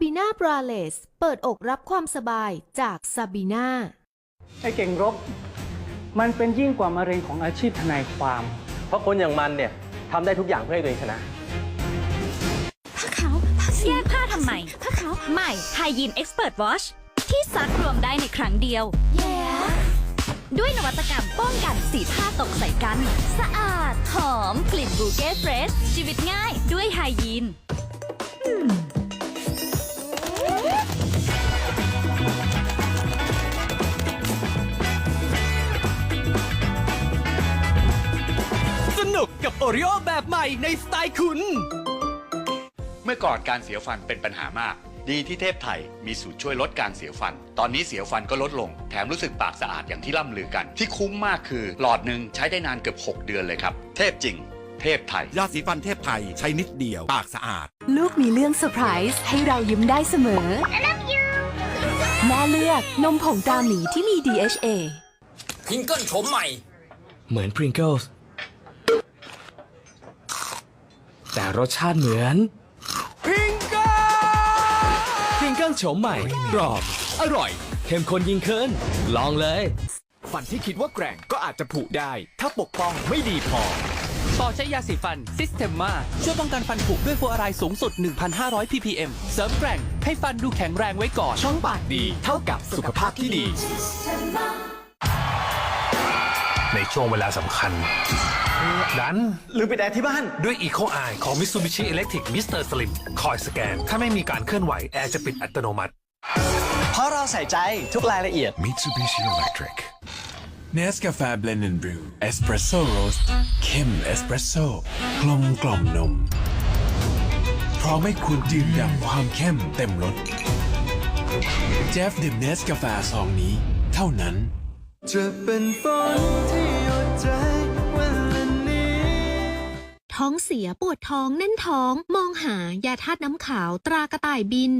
บีนาบราเลส เปิดอกรับความสบายจากซาบีนาไอ้เก่งรบ มันเป็นยิ่งกว่ามะเร็งของอาชีพทนายความ เพราะคนอย่างมันเนี่ยทำได้ทุกอย่างเพื่อให้ตัวเองชนะ ผ้าขาวผ้าสีแยกผ้าทำไม ผ้าขาวใหม่ไฮยีนเอ็กซ์เพรสวอชที่ซักรวมได้ในครั้งเดียวแย่ด้วยนวัตกรรมป้องกันสีผ้าตกใส่กัน สะอาด หอม กลิ่นบูเก้เฟรชชีวิตง่ายด้วยไฮยีน นุกกับโอริโอแบบใหม่ในสไตล์คุณ เมื่อก่อนการเสียวฟันเป็นปัญหามาก ดีที่เทพไทยมีสูตรช่วยลดการเสียวฟัน ตอนนี้เสียวฟันก็ลดลง แถมรู้สึกปากสะอาดอย่างที่ล่ำลือกัน ที่คุ้มมากคือ หลอดหนึ่งใช้ได้นานเกือบ 6 เดือนเลยครับ เทพจริง เทพไทย ยาสีฟันเทพไทยใช้นิดเดียว ปากสะอาด ลูกมีเรื่องเซอร์ไพรส์ให้เรายิ้มได้เสมอ แม่เลือกนมผงตราหมีที่มี DHA พิงเกิลโฉมใหม่ เหมือนพริงเกิลส์ แต่รสชาติเหมือนพริงเกิลพริงเกิลโฉมใหม่กรอบ อร่อยเข้มข้นยิ่งขึ้น ลองเลย ฟันที่คิดว่าแกร่งก็อาจจะผุได้ ถ้าปกป้องไม่ดีพอต่อใช้ยาสีฟันซิสเ e มมาช่วยป้องกันฟันผุด้วยฟลูออไรด์สูงสุด 1,500 ppm เสริมแกร่ง ให้ฟันดูแข็งแรงไว้ก่อน ช่องปากดี เท่ากับสุขภาพที่ดี ในช่วงเวลาสำคัญ ดันลืมไปแดดที่บ้าน ด้วย Eco Eye ของ Mitsubishi Electric Mr. Slim คอยสแกน ถ้าไม่มีการเคลื่อนไหว แอร์จะปิดอัตโนมัติ เพราะเราใส่ใจทุกรายละเอียด Mitsubishi Electric Nescafe Blend and Brew Espresso Roast เข้มเอสเปรสโซ่กลมกล่อมนมพร้อมให้คุณดื่มด่ำความเข้มเต็มรสเจฟดื่มเนสกาแฟซองนี้ เท่านั้น จะเป็นฝนที่หยดใจวันละนี้ ท้องเสียปวดท้องแน่นท้อง มองหายาธาตุน้ำขาวตรากระต่ายบิน